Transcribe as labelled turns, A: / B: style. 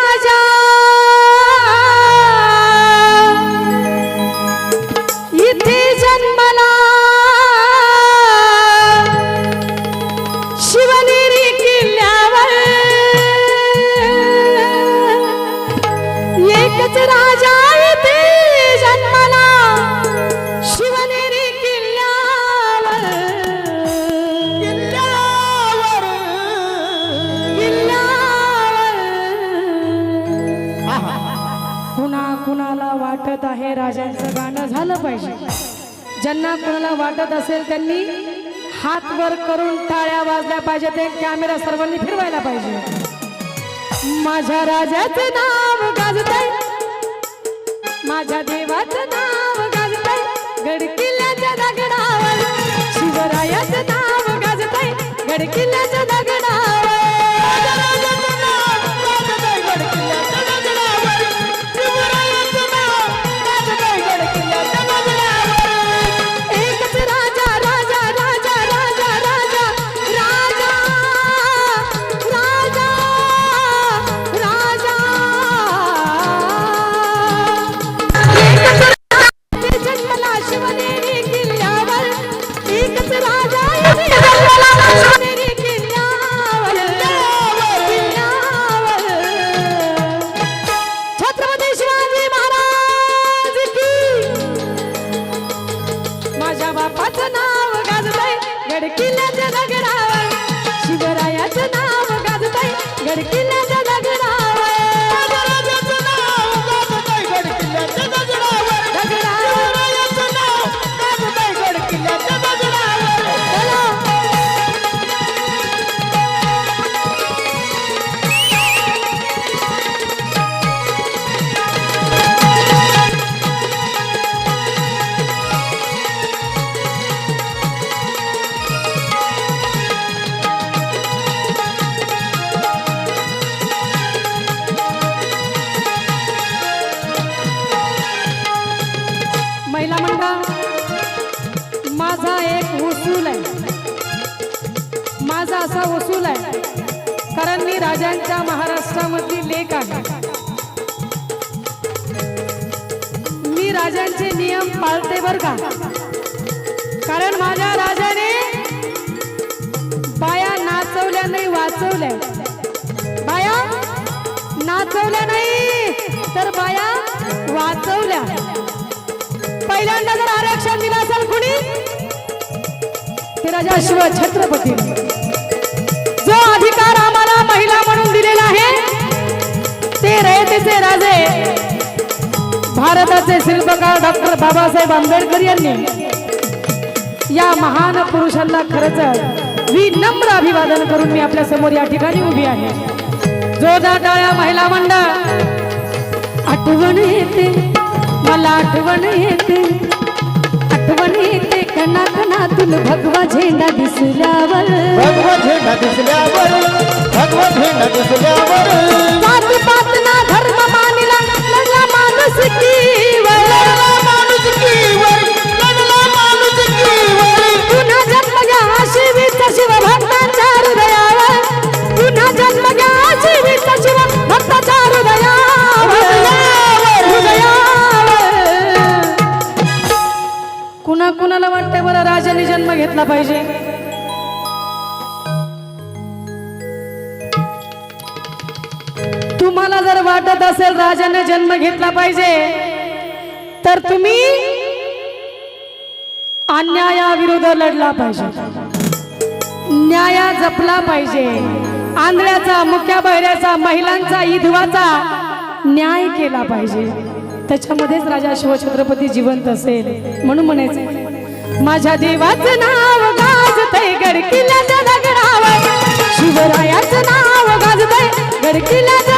A: 大家 वाटत आहे राजांचं गाणं झालं पाहिजे. ज्यांना कोणाला वाटत असेल त्यांनी हात वर करून टाळ्या वाजल्या पाहिजे ते कॅमेरा सर्वांनी फिरवायला पाहिजे. माझ्या राजाचं नाव गाजतंय. माझ्या देवाचं नाव गाजतंय. गडकिल्ल्याच्या दगडावर शिवरायाचं नाव गाजतंय. गडकिल्ल्याच्या असा वसूल आहे. कारण मी राजांच्या महाराष्ट्रामधली लेख आहे. मी राजांचे नियम पाळते बर का? कारण माझ्या राजाने बाया नाचवल्या नाही वाचवल्या. बाया नाचवल्या नाही तर बाया वाचवल्या. पहिल्यांदा जर आरक्षण दिलं असेल कुणी? ते राजा शिव छत्रपती. जो अधिकार आम्हाला महिला म्हणून दिलेला आहे ते रयतेचे राजे भारताचे शिल्पकार डॉक्टर बाबासाहेब आंबेडकर यांनी या महान पुरुषांना खरंच विनम्र अभिवादन करून मी आपल्यासमोर या ठिकाणी उभी आहे. जोरदार टाळ्या महिला मंडळ आठवण येते मला आठवण येते. आठवण येते कणा कणातून भगवा झेंडा दिसल्यावर.
B: भगवा झेंडा दिसल्यावर भगवा झेंडा दिसल्यावर
A: जात पात ना धर्म मानिला लढला माणूस कीवर.
B: माणुसकीवर लढला माणुसकीवर
A: पुन्हा जन्म घ्या शिवीचा शिव भक्तांच्या हृदयावर. पुन्हा जन्म घ्या शिवीचा शिव भक्ताच्या हृदयावर. हृदयावर. कुणा कुणाला वाटतंय बरं राजाने जन्म घेतला पाहिजे? तुम्हाला जर वाटत असेल राजाने जन्म घेतला पाहिजे तर तुम्ही अन्यायाविरुद्ध लढला पाहिजे. न्याया जपला पाहिजे. आंधळ्याचा मुख्या बहिऱ्याचा महिलांचा इधवाचा न्याय केला पाहिजे. त्याच्यामध्येच राजा शिवछत्रपती जिवंत असेल म्हणून म्हणायचं माझ्या देवाचं नाव गाजतय गडकिल्ल्याच्या दगडावर. शिवरायाचं नाव गाजतय गडकिल्ल्याच्या दगडावर